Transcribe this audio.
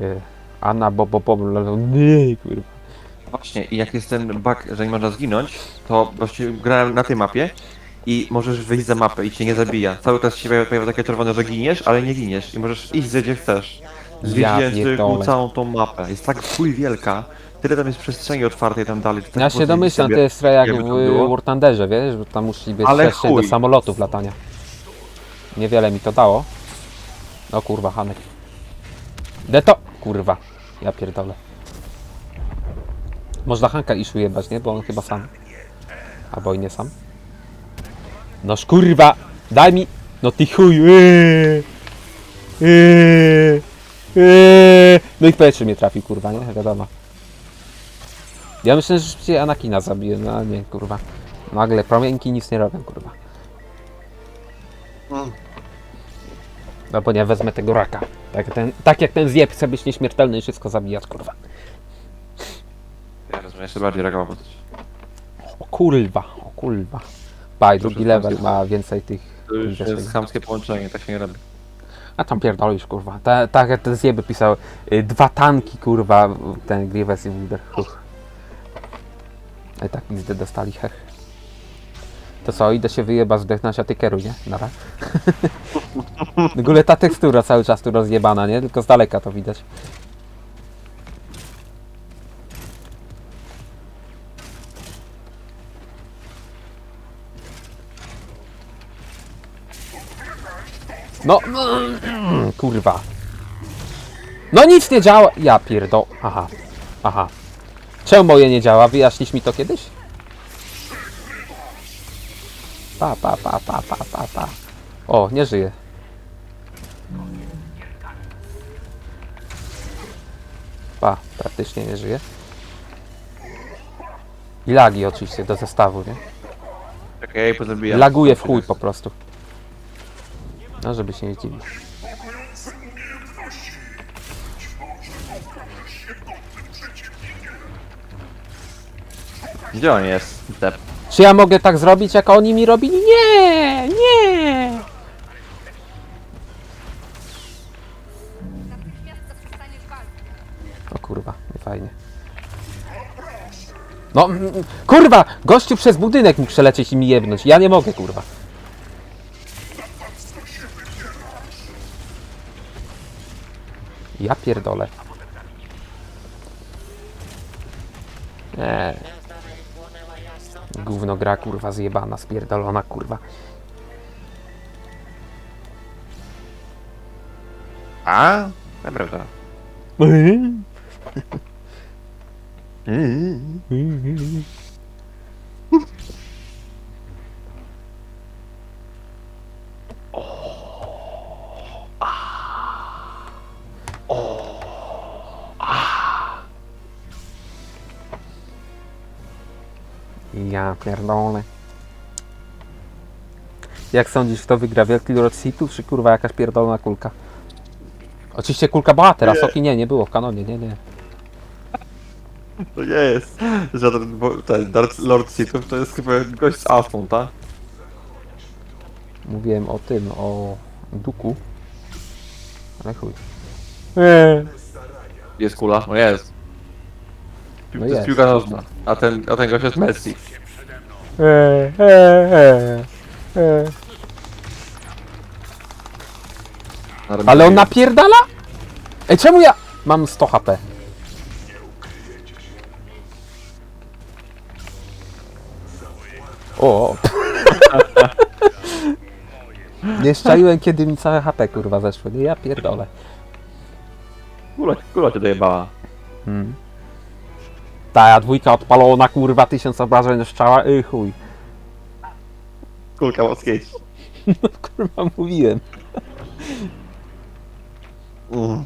Y, Anna bo bo bo bo- nie kurwa. Właśnie, i jak jest ten bug, że nie można zginąć, to właśnie grałem na tej mapie i możesz wyjść za mapę i cię nie zabija. Cały czas się pojawia pojawia takie czerwone, że giniesz, ale nie giniesz i możesz iść gdzie chcesz. Zwiedziłem tylko całą tą mapę. Jest tak chuj wielka, tyle tam jest przestrzeni otwartej tam dalej. tak Ja się domyślam, to jest jak w. War Thunderze, wiesz, że tam musi być Ale przestrzeń do chuj. samolotów latania. Niewiele mi to dało. No kurwa, Hanek. Deto! Kurwa. Ja pierdolę. Można Hanka iszu jebać, nie? Bo on chyba sam. Albo i nie sam. No kurwa! Daj mi! No ty chuj! Eee, eee. No i w powietrze mnie trafił, kurwa, nie? Wiadomo. Ja myślę, że się Anakina zabije, no ale nie, kurwa. Nagle promienki nic nie robią, kurwa. No bo nie wezmę tego raka. Tak, jak ten, tak jak ten zjeb chce być nieśmiertelny i wszystko zabijać, kurwa. Ja rozumiem, jeszcze bardziej reagował po coś. O kurwa, o kurwa. Baj, drugi level ma więcej tych... To już więcej- jest chamskie połączenie, tak się nie robi. A tam pierdolisz, kurwa. Ta- Tak jak te zjeby pisał. y, Dwa tanki, kurwa, ten Grievous i Wither. Uch. I tak nic nie dostali, hech. To co, idę się wyjebać zdech na siaty kieruj, nie? Nara. w ogóle ta tekstura cały czas tu rozjebana, nie? Tylko z daleka to widać. No, kurwa. No nic nie działa. Ja pierdo. Aha. Aha. Czemu moje nie działa? Wyjaśnisz mi to kiedyś? Pa, pa, pa, pa, pa, pa, pa. O, nie żyje. Pa, praktycznie nie żyje. I lagi oczywiście do zestawu, nie? Czekaj, ja jej pozabijam. Laguje w chuj po prostu. No, żeby się nie dziwić. Gdzie on jest? Dep. Czy ja mogę tak zrobić, jak oni mi robili? Nie, nie. O kurwa, nie fajnie. No, mm, kurwa, gościu przez budynek mógł przelecieć i mi jebnąć. Ja nie mogę, kurwa. Ja pierdolę. Nie. Gówno gra, kurwa, zjebana, spierdolona, kurwa. A? Naprawdę. Ja pierdolę. Jak sądzisz, kto wygra Wielki Lord Situ, czy kurwa jakaś pierdolona kulka? Oczywiście kulka bohatera, Soki nie, nie było w kanonie, nie, nie. To nie jest żaden, bo ten Lord Sithów to jest chyba gość z Afton, tak? Mówiłem o tym, o Duku. Ale chuj. Jest kula? No jest. No to jest jest. piłka nożna, a ten, a ten gość jest Messi. Ale on napierdala? Ej, czemu ja mam 100 HP? O! Nie szczaiłem, kiedy mi całe HP kurwa zeszło. Nie, ja pierdolę. Kula, kula cię dojebała. Hmm. Ta dwójka odpalona, kurwa, tysiąc obrażeń szczała, y chuj. Kulka moskieć. Kurwa, mówiłem. Mm.